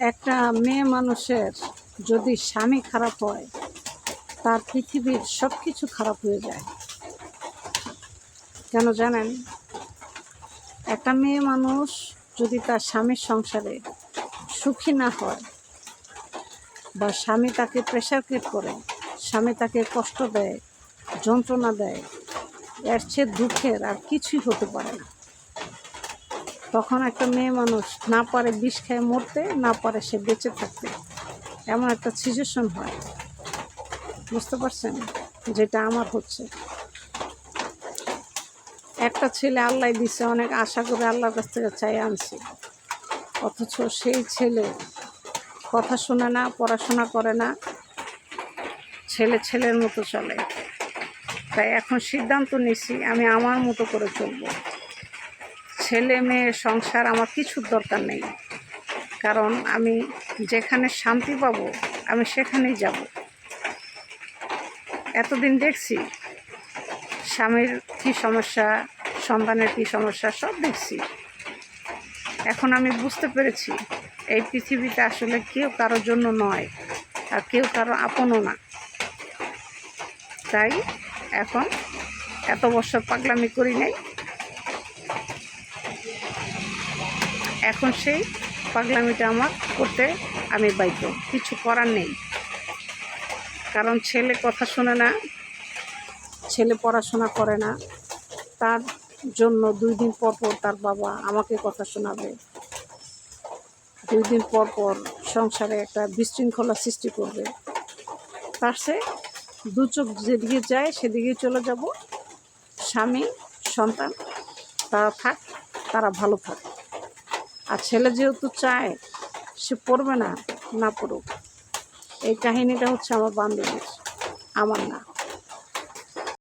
একটা মেয়ে মানুষের যদি স্বামী খারাপ হয়, তার পৃথিবীর সব কিছু খারাপ হয়ে যায়। কেন জানেন? একটা মেয়ে মানুষ যদি তার স্বামীর সংসারে সুখী না হয় বা স্বামী তাকে প্রেশার ক্রিয়েট করে, স্বামী তাকে কষ্ট দেয়, যন্ত্রণা দেয়, এর চেয়ে দুঃখের আর কিছুই হতে পারে না। তখন একটা মেয়ে মানুষ না পারে বিষ খেয়ে মরতে, না পারে সে বেঁচে থাকতে। এমন একটা সিচুয়েশন হয়। বুঝতে পারছেন? যেটা আমার হচ্ছে। একটা ছেলে আল্লাহ দিছে, অনেক আশা করে আল্লাহর কাছ থেকে চাই আনছি। অথচ সেই ছেলে কথা শোনে না, পড়াশোনা করে না, ছেলে ছেলের মতো চলে। তাই এখন সিদ্ধান্ত নিছি, আমি আমার মতো করে চলবো। ছেলে মেয়ে সংসার আমার কিছুর দরকার নেই। কারণ আমি যেখানে শান্তি পাবো, আমি সেখানেই যাব। এতদিন দেখছি, স্বামীর কী সমস্যা, সন্তানের কী সমস্যা, সব দেখছি। এখন আমি বুঝতে পেরেছি, এই পৃথিবীতে আসলে কেউ কারোর জন্য নয়, আর কেউ কারও আপনও না। তাই এখন এত বছর পাগলামি করি নাই এখন সেই পাগলামিটা আমার করতে আমি বাধ্য। কিছু করার নেই। কারণ ছেলে কথা শোনে না, ছেলে পড়াশোনা করে না। তার জন্য দুই দিন পর পর তার বাবা আমাকে কথা শোনাবে। দুই দিন পর পর সংসারে একটা বিশৃঙ্খলা সৃষ্টি করবে। তার সে দু চোখ যেদিকে যায় সেদিকে চলে যাব। স্বামী, সন্তান, তারা থাক, তারা ভালো থাক। আর ছেলে যেহেতু চায়, সে পড়বে না না পড়ুক। এই কাহিনীটা হচ্ছে আমার বান্ধবীর, আমার না।